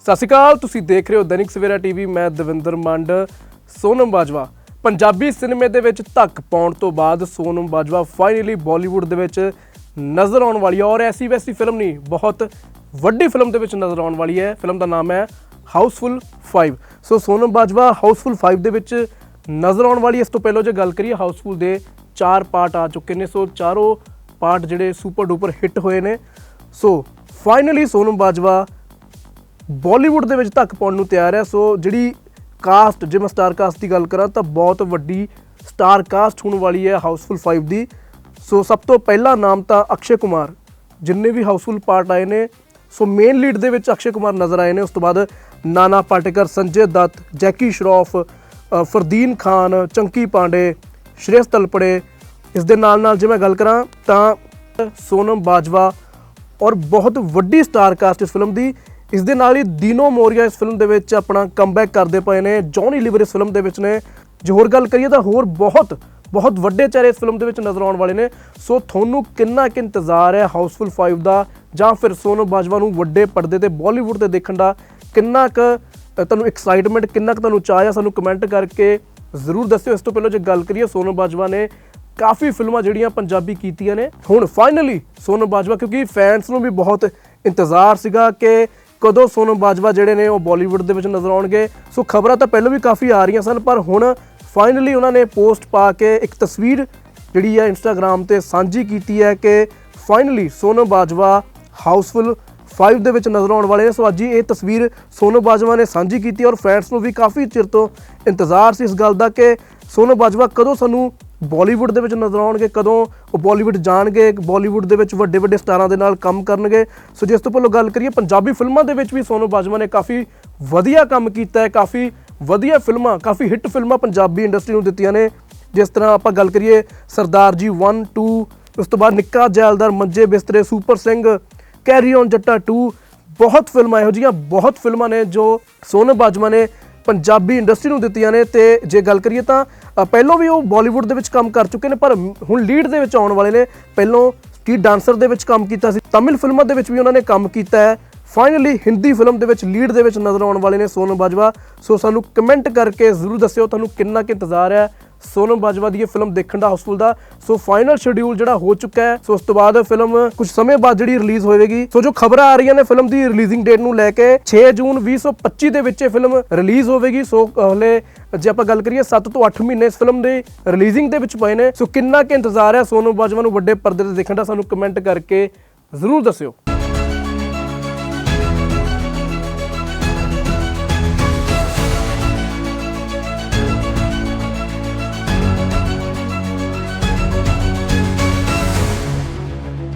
ਸਤਿ ਸ਼੍ਰੀ ਅਕਾਲ, ਤੁਸੀਂ ਦੇਖ ਰਹੇ ਹੋ ਦੈਨਿਕ ਸਵੇਰਾ ਟੀਵੀ, ਮੈਂ ਦਵਿੰਦਰ ਮੰਡ, ਸੋਨਮ ਬਾਜਵਾ। ਪੰਜਾਬੀ ਸਿਨੇਮੇ ਦੇ ਵਿੱਚ ਧੱਕ ਪਾਉਣ ਤੋਂ ਬਾਅਦ ਸੋਨਮ ਬਾਜਵਾ ਫਾਈਨਲੀ ਬਾਲੀਵੁੱਡ ਦੇ ਵਿੱਚ ਨਜ਼ਰ ਆਉਣ ਵਾਲੀ ਹੈ ਔਰ ਐਸੀ ਵੈਸੀ ਫਿਲਮ ਨਹੀਂ, ਬਹੁਤ ਵੱਡੀ ਫਿਲਮ ਦੇ ਵਿੱਚ ਨਜ਼ਰ ਆਉਣ ਵਾਲੀ ਹੈ। ਫਿਲਮ ਦਾ ਨਾਮ ਹੈ ਹਾਊਸਫੁੱਲ 5 ਸੋ ਸੋਨਮ ਬਾਜਵਾ ਹਾਊਸਫੁੱਲ 5 ਦੇ ਵਿੱਚ ਨਜ਼ਰ ਆਉਣ ਵਾਲੀ ਇਸ ਤੋਂ ਪਹਿਲਾਂ ਜੇ ਗੱਲ ਕਰੀਏ ਹਾਊਸਫੁੱਲ ਦੇ ਚਾਰ ਪਾਰਟ ਆ ਚੁੱਕੇ ਨੇ। ਸੋ ਚਾਰੋਂ ਪਾਰਟ ਜਿਹੜੇ ਸੁਪਰ ਡੂਪਰ ਹਿੱਟ ਹੋਏ ਨੇ। So finally Sonam Bajwa Bollywood ਦੇ ਵਿੱਚ ਧੱਕ ਪਾਉਣ ਨੂੰ ਤਿਆਰ ਹੈ। ਸੋ ਜਿਹੜੀ ਕਾਸਟ, ਜੇ ਮੈਂ ਸਟਾਰ ਕਾਸਟ ਦੀ ਗੱਲ ਕਰਾਂ ਤਾਂ ਬਹੁਤ ਵੱਡੀ ਸਟਾਰ ਕਾਸਟ ਹੋਣ ਵਾਲੀ ਹੈ ਹਾਊਸਫੁੱਲ 5 ਦੀ। ਸੋ ਸਭ ਤੋਂ ਪਹਿਲਾ ਨਾਮ ਤਾਂ ਅਕਸ਼ੇ ਕੁਮਾਰ, ਜਿੰਨੇ ਵੀ ਹਾਊਸਫੁੱਲ ਪਾਰਟ ਆਏ ਨੇ, ਸੋ ਮੇਨ ਲੀਡ ਦੇ ਵਿੱਚ ਅਕਸ਼ੇ ਕੁਮਾਰ ਨਜ਼ਰ ਆਏ ਨੇ। ਉਸ ਤੋਂ ਬਾਅਦ ਨਾਨਾ ਪਾਟੇਕਰ, ਸੰਜੇ ਦੱਤ, ਜੈਕੀ ਸ਼ਰੋਫ ਫਰਦੀਨ ਖਾਨ, ਚੰਕੀ ਪਾਂਡੇ ਸ਼੍ਰੇਸ਼ ਤਲਪੜੇ। ਇਸ ਦੇ ਨਾਲ ਨਾਲ ਜੇ ਮੈਂ ਗੱਲ ਕਰਾਂ ਤਾਂ ਸੋਨਮ ਬਾਜਵਾ ਔਰ ਬਹੁਤ ਵੱਡੀ ਸਟਾਰ ਕਾਸਟ ਇਸ ਫਿਲਮ ਦੀ। ਇਸ ਦੇ ਨਾਲ ਹੀ ਦੀਨੋ ਮੋਰੀਆ ਇਸ ਫਿਲਮ ਦੇ ਵਿੱਚ ਆਪਣਾ ਕਮਬੈਕ ਕਰਦੇ ਪਏ ਨੇ। ਜੌਨੀ ਲਿਵਰ ਇਸ ਫਿਲਮ ਦੇ ਵਿੱਚ ਨੇ। ਜੇ ਹੋਰ ਗੱਲ ਕਰੀਏ ਤਾਂ ਹੋਰ ਬਹੁਤ ਬਹੁਤ ਵੱਡੇ ਚਿਹਰੇ ਇਸ ਫਿਲਮ ਦੇ ਵਿੱਚ ਨਜ਼ਰ ਆਉਣ ਵਾਲੇ ਨੇ। ਸੋ ਤੁਹਾਨੂੰ ਕਿੰਨਾ ਕਿ ਇੰਤਜ਼ਾਰ ਹੈ ਹਾਊਸਫੁੱਲ 5 ਦਾ? ਜਾਂ ਫਿਰ ਸੋਨਮ ਬਾਜਵਾ ਨੂੰ ਵੱਡੇ ਪਰਦੇ ਤੇ ਬਾਲੀਵੁੱਡ ਤੇ ਦੇਖਣ ਦਾ ਕਿੰਨਾ ਕੁ ਤੁਹਾਨੂੰ ਐਕਸਾਈਟਮੈਂਟ ਕਿੰਨਾ ਕੁ ਤੁਹਾਨੂੰ ਚਾਹ ਆ ਸਾਨੂੰ ਕਮੈਂਟ ਕਰਕੇ ਜ਼ਰੂਰ ਦੱਸਿਓ। ਇਸ ਤੋਂ ਪਹਿਲਾਂ ਜੇ ਗੱਲ ਕਰੀਏ ਸੋਨਮ ਬਾਜਵਾ ਨੇ, ਕਾਫੀ ਫਿਲਮਾਂ ਜਿਹੜੀਆਂ ਪੰਜਾਬੀ ਕੀਤੀਆਂ ਨੇ। ਹੁਣ ਫਾਈਨਲੀ ਸੋਨਮ ਬਾਜਵਾ, ਕਿਉਂਕਿ ਫੈਨਸ ਨੂੰ ਵੀ ਬਹੁਤ ਇੰਤਜ਼ਾਰ ਸੀਗਾ ਕਿ ਕਦੋਂ ਸੋਨਮ ਬਾਜਵਾ ਜਿਹੜੇ ਨੇ ਉਹ ਬਾਲੀਵੁੱਡ ਦੇ ਵਿੱਚ ਨਜ਼ਰ ਆਉਣਗੇ? ਸੋ ਖਬਰਾਂ ਤਾਂ ਪਹਿਲਾਂ ਵੀ ਕਾਫੀ ਆ ਰਹੀਆਂ ਸਨ, ਪਰ ਹੁਣ ਫਾਈਨਲੀ ਉਹਨਾਂ ਨੇ ਪੋਸਟ ਪਾ ਕੇ ਇੱਕ ਤਸਵੀਰ ਜਿਹੜੀ ਹੈ ਇੰਸਟਾਗ੍ਰam ਤੇ ਸਾਂਝੀ ਕੀਤੀ ਹੈ ਕਿ ਫਾਈਨਲੀ ਸੋਨਮ ਬਾਜਵਾ ਹਾਊਸਫੁੱਲ 5 ਦੇ ਵਿੱਚ ਨਜ਼ਰ ਆਉਣ ਵਾਲੇ ਨੇ। ਸੋ ਅੱਜ ਹੀ ਇਹ ਤਸਵੀਰ ਸੋਨਮ ਬਾਜਵਾ ਨੇ ਸਾਂਝੀ ਕੀਤੀ ਔਰ ਫੈਨਸ ਨੂੰ ਵੀ ਕਾਫੀ ਚਿਰ ਤੋਂ ਇੰਤਜ਼ਾਰ ਸੀ ਇਸ ਗੱਲ ਦਾ ਕਿ ਸੋਨਮ ਬਾਜਵਾ ਕਦੋਂ ਸਾਨੂੰ ਬਾਲੀਵੁੱਡ ਦੇ ਵਿੱਚ ਨਜ਼ਰ ਆਉਣਗੇ, ਕਦੋਂ ਉਹ ਬਾਲੀਵੁੱਡ ਜਾਣਗੇ, ਬਾਲੀਵੁੱਡ ਦੇ ਵਿੱਚ ਵੱਡੇ ਵੱਡੇ ਸਟਾਰਾਂ ਦੇ ਨਾਲ ਕੰਮ ਕਰਨਗੇ। ਸੋ ਜਿਸ ਤੋਂ ਪਹਿਲਾਂ ਗੱਲ ਕਰੀਏ, ਪੰਜਾਬੀ ਫਿਲਮਾਂ ਦੇ ਵਿੱਚ ਵੀ ਸੋਨਮ ਬਾਜਵਾ ਨੇ ਕਾਫੀ ਵਧੀਆ ਕੰਮ ਕੀਤਾ ਹੈ, ਕਾਫੀ ਵਧੀਆ ਫਿਲਮਾਂ, ਕਾਫੀ ਹਿੱਟ ਫਿਲਮਾਂ ਪੰਜਾਬੀ ਇੰਡਸਟਰੀ ਨੂੰ ਦਿੱਤੀਆਂ ਨੇ। ਜਿਸ ਤਰ੍ਹਾਂ ਆਪਾਂ ਗੱਲ ਕਰੀਏ ਸਰਦਾਰ ਜੀ 1 2 ਉਸ ਤੋਂ ਬਾਅਦ Nikka Zaildar Manje Bistre, super Singh, carry on Jatta 2 ਬਹੁਤ ਫਿਲਮਾਂ ਇਹੋ ਜਿਹੀਆਂ, ਬਹੁਤ ਫਿਲਮਾਂ ਨੇ ਜੋ ਸੋਨੂ ਬਾਜਵਾ ਨੇ ਪੰਜਾਬੀ ਇੰਡਸਟਰੀ ਨੂੰ ਦਿੱਤੀਆਂ ਨੇ ਤੇ ਜੇ ਗੱਲ ਕਰੀਏ ਤਾਂ ਅ, ਪਹਿਲਾਂ ਵੀ ਉਹ ਬਾਲੀਵੁੱਡ ਦੇ ਵਿੱਚ ਕੰਮ ਕਰ ਚੁੱਕੇ ਨੇ ਪਰ ਹੁਣ ਲੀਡ ਦੇ ਵਿੱਚ ਆਉਣ ਵਾਲੇ ਨੇ। ਪਹਿਲਾਂ ਸਟਰੀਟ ਡਾਂਸਰ ਦੇ ਵਿੱਚ ਕੰਮ ਕੀਤਾ ਸੀ? ਤਮਿਲ ਫਿਲਮਾਂ ਦੇ ਵਿੱਚ ਵੀ ਉਹਨਾਂ ਨੇ ਕੰਮ ਕੀਤਾ ਹੈ। ਫਾਈਨਲੀ ਹਿੰਦੀ ਫਿਲਮ ਦੇ ਵਿੱਚ ਲੀਡ ਦੇ ਵਿੱਚ ਨਜ਼ਰ ਆਉਣ ਵਾਲੇ ਨੇ ਸੋਨਮ ਬਾਜਵਾ। ਸੋ ਸਾਨੂੰ ਕਮੈਂਟ ਕਰਕੇ ਜ਼ਰੂਰ ਦੱਸਿਓ ਤੁਹਾਨੂੰ ਕਿੰਨਾ ਕੁ ਇੰਤਜ਼ਾਰ ਹੈ। ਸੋਨਮ ਬਾਜਵਾ ਦੀ ਇਹ ਫਿਲਮ ਦੇਖਣ ਦਾ ਹਾਊਸਫੁੱਲ ਦਾ। ਸੋ ਫਾਈਨਲ ਸ਼ਡਿਊਲ ਜਿਹੜਾ ਹੋ ਚੁੱਕਾ ਹੈ, ਸੋ ਉਸ ਤੋਂ ਬਾਅਦ ਫਿਲਮ ਕੁਝ ਸਮੇਂ ਬਾਅਦ ਜਿਹੜੀ ਰਿਲੀਜ਼ ਹੋਵੇਗੀ। ਸੋ ਜੋ ਖਬਰਾਂ ਆ ਰਹੀਆਂ ਨੇ ਫਿਲਮ ਦੀ ਰਿਲੀਜ਼ਿੰਗ ਡੇਟ ਨੂੰ ਲੈ ਕੇ 6 ਜੂਨ 2025 ਦੇ ਵਿੱਚ ਇਹ ਫਿਲਮ ਰਿਲੀਜ਼ ਹੋਵੇਗੀ। ਸੋ ਹਲੇ ਜੇ ਆਪਾਂ ਗੱਲ ਕਰੀਏ 7 ਤੋਂ 8 ਮਹੀਨੇ ਇਸ ਫਿਲਮ ਦੇ ਰਿਲੀਜ਼ਿੰਗ ਦੇ ਵਿੱਚ ਪਏ ਨੇ। ਸੋ ਕਿੰਨਾ ਕੁ ਇੰਤਜ਼ਾਰ ਹੈ ਸੋਨਮ ਬਾਜਵਾ ਨੂੰ ਵੱਡੇ ਪਰਦੇ ਤੇ ਦੇਖਣ ਦਾ, ਸਾਨੂੰ ਕਮੈਂਟ ਕਰਕੇ ਜ਼ਰੂਰ ਦੱਸਿਓ।